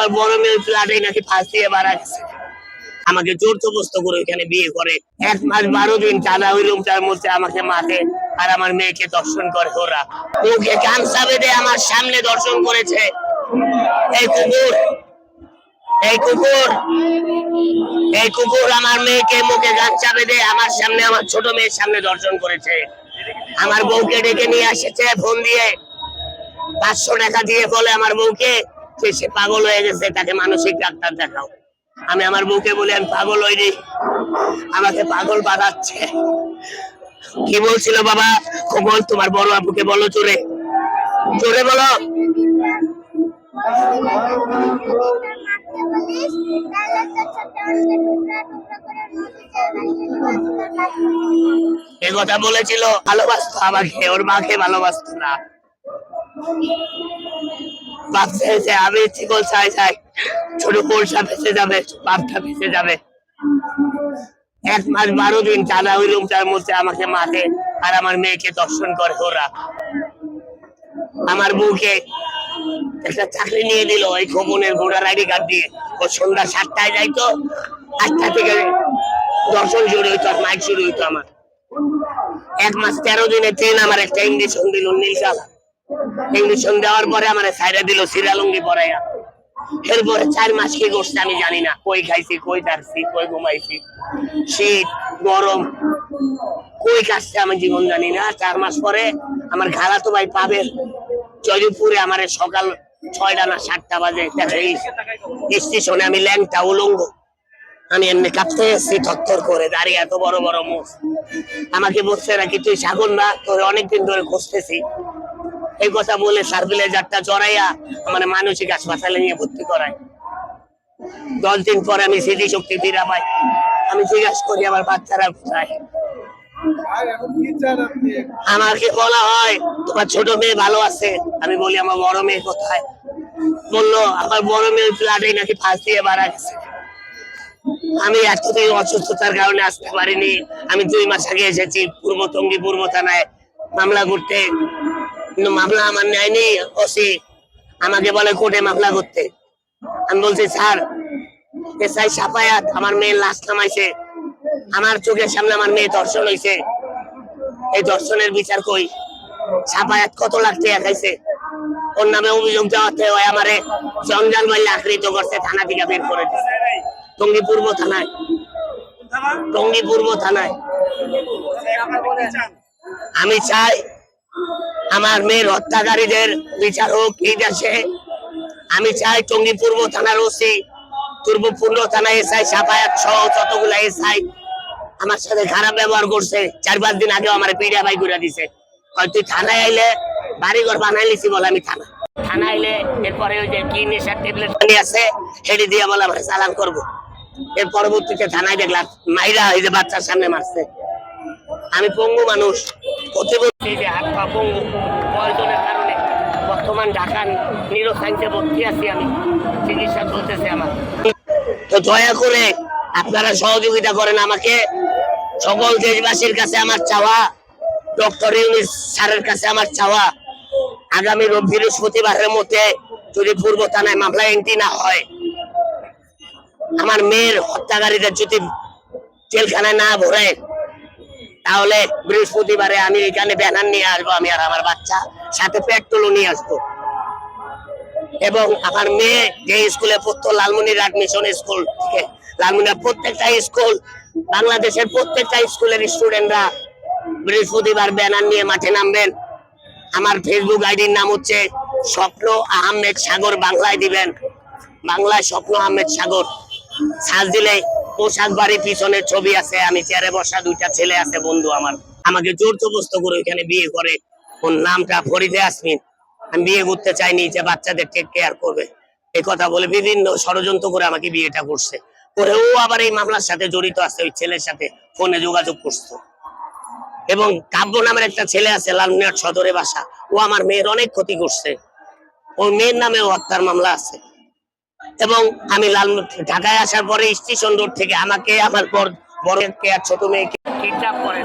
আমার বড় মেয়ের ফ্ল্যাটে নাকি ফাঁস দিয়ে মারা গেছে। আমাকে জোর জবস্ত করে ওইখানে বিয়ে করে। এক মাস বারো দিন টানা ওই রুমটার মধ্যে আমাকে মাকে আর আমার মেয়েকে দর্শন করে ওরা। মুখে গামছা বেঁধে আমার সামনে দর্শন করেছে। এই কুকুর এই কুকুর এই কুকুর আমার মেয়েকে মুখে গামছা বেঁধে আমার সামনে, আমার ছোট মেয়ের সামনে দর্শন করেছে। আমার বউকে ডেকে নিয়ে এসেছে ফোন দিয়ে। পাঁচশো টাকা দিয়ে বলে আমার বউকে সে পাগল হয়ে গেছে, তাকে মানসিক ডাক্তার দেখাও। আমি আমার বউকে বলি, আমি পাগল হইনি। আমাকে পাগল বানাচ্ছে। কি বলছিল বাবা? খবর তোমার বড় আপুকে বলো জোরে। জোরে বলো। এ কথা বলেছিল, ভালোবাসতো আমাকে, ওর মাকে ভালোবাসতো না। ভাবছে যে আমি চিকল চাই চাই ছোট কোলসা ভেসে যাবে বাপটা ভেসে যাবে। এক মাস বারো দিন টানা ওই রুমটার মধ্যে আমাকে মাকে আর আমার মেয়েকে দর্শন করে ওরা। আমার বউকে একটা চাকরি নিয়ে দিল ওই খবনের ঘোড়ার আইডি কার্ড দিয়ে। ও সন্ধ্যা সাতটায় যাইতো, আটটা থেকে দর্শন শুরু হইতো আর মাইক শুরু হইতো আমার। এক মাস তেরো দিনে ট্রেন আমার একটা ইঞ্জেকশন দিল নীলকালা ইঞ্জেকশন দেওয়ার পরে আমার সাইডে দিল সিরালুঙ্গি পরাইয়া। এরপরে চার মাস কি করছে আমি জানি না। কই খাইছি, কই তারছি কই ঘুমাইছি। শীত, গরম, কই কাটছে আমি জীবন জানি না। চার মাস পরে আমার খালাতো ভাই পাবেল। জয়পুরে আমার সকাল ছয়টা না সাতটা বাজে স্টেশনে আমি ল্যাংটা উলঙ্গ। আমি এমনি কাঁপতে এসেছি, থরথর করে দাঁড়িয়ে এত বড় বড় মুখ। আমাকে বলছে নাকি, তুই সাগর না, তোর অনেকদিন ধরে খুঁজতেছি। এই কথা বলে সার্ভিলেজারটা জড়াইয়া আমার মানসিক হাসপাতালে নিয়ে ভর্তি করায়। দশ দিন পরে আমি স্মৃতি শক্তি ফিরা পাই আমি জিজ্ঞাসা করি আমার বাচ্চারা কোথায়? আমাকে বলা হয় তোমার ছোট মেয়ে ভালো আছে? আমি বলি আমার বড় মেয়ে কোথায়? বলল আমার বড় মেয়ে ফ্ল্যাটে নাকি ফাঁস দিয়ে মারা গেছে। আমি এতদিন অসুস্থতার কারণে আসতে পারিনি। আমি দুই মাস আগে এসেছি পূর্ব টঙ্গী পূর্ব থানায় মামলা করতে। কিন্তু মামলা আমার নেয়নি, ওসি আমাকে বলে কোর্টে মামলা করতে। আমি বলছি, স্যার, এসআই সাফায়াত আমার মেয়ের লাশ নামাইছে আমার চোখের সামনে আমার মেয়ে ধর্ষণ হয়েছে এই দর্শনের বিচার কই? সাফায়াত কত লাখ টাকা খাইছে? ওর নামে অভিযোগ দেওয়াতে ওই আমারে জঞ্জাল মাইলে আকৃত করছে, থানা থেকে বের করে দিছে। টঙ্গী পূর্ব থানায়। টঙ্গী পূর্ব থানায়। আমি চাই আমার মেয়ের হত্যাকারীদের বিচার হোক এই দেশে। আমি চাই টঙ্গী পূর্ব থানার ওসি পূর্ব পূর্ব থানা এসআই, সাফায়াত সহ যতগুলা এসআই আমার সাথে খারাপ ব্যবহার করছে, চার পাঁচ দিন আগে আমার পিড়া ভাই করে দিছে। তুই থানায় আইলে বাড়ি ঘর বানাই লিছি বলে আমি থানা। আইলে এরপরে ওই যে পানি আছে হেডি দিয়ে চালান করব। এর পরবর্তীতে থানায় দেখলাম, মাইরা যে সামনে মারছে। আমি পঙ্গু মানুষ বর্তমান আছি আমি। আমার। তো দয়া করে আপনারা সহযোগিতা করেন আমাকে। সকল দেশবাসীর কাছে আমার চাওয়া, ডক্টর ইউনিস স্যারের কাছে আমার চাওয়া। আগামী বৃহস্পতিবারের মধ্যে যদি পূর্ব থানায় মামলা এন্ট্রি না হয়, আমার মেয়ের হত্যাকারীদের যদি জেলখানায় না ভরে তাহলে বৃহস্পতিবারে আমি এখানে ব্যানার নিয়ে আসব, আমি আর আমার বাচ্চা সাথে পেট্রোলও নিয়ে আসব। এবং আমার মেয়ে যে স্কুলে পড়তো লালমনিরহাট মিশন স্কুল থেকে লালমনিরহাট প্রত্যেকটা স্কুল, বাংলাদেশের প্রত্যেকটা স্কুলের স্টুডেন্টরা বৃহস্পতিবার ব্যানার নিয়ে মাঠে নামবেন। আমার ফেসবুক আইডির নাম হচ্ছে স্বপ্ন আহমেদ সাগর, বাংলায় দিবেন। বাংলায় স্বপ্ন আহমেদ সাগর। সাজ দিলে পোশাক বাড়ির পিছনে ছবি আছে, আমি চেয়ারে বসা দুইটা ছেলে আছে, বন্ধু আমার। আমাকে জোর জবস্ত করে ওইখানে বিয়ে করে। ওর নামটা ফরিদে আসমিন। আমি বিয়ে করতে চাইনি, যে বাচ্চাদের টেক কেয়ার করবে। এই কথা বলে বিভিন্ন ষড়যন্ত্র করে আমাকে বিয়েটা করছে। করে ও আবার এই মামলার সাথে জড়িত আছে, ওই ছেলের সাথে ফোনে যোগাযোগ করতো এবং কাব্য নামের একটা ছেলে আছে লালমিনাট সদরে বাসা। ও আমার মেয়ের অনেক ক্ষতি করছে। ওর মেয়ের নামে হত্যার মামলা আছে। এবং আমি লাল ঢাকায় আসার পরে স্টেশন রোড থেকে আমাকে, আমার বড় আর ছোট মেয়েকে কিডন্যাপ করে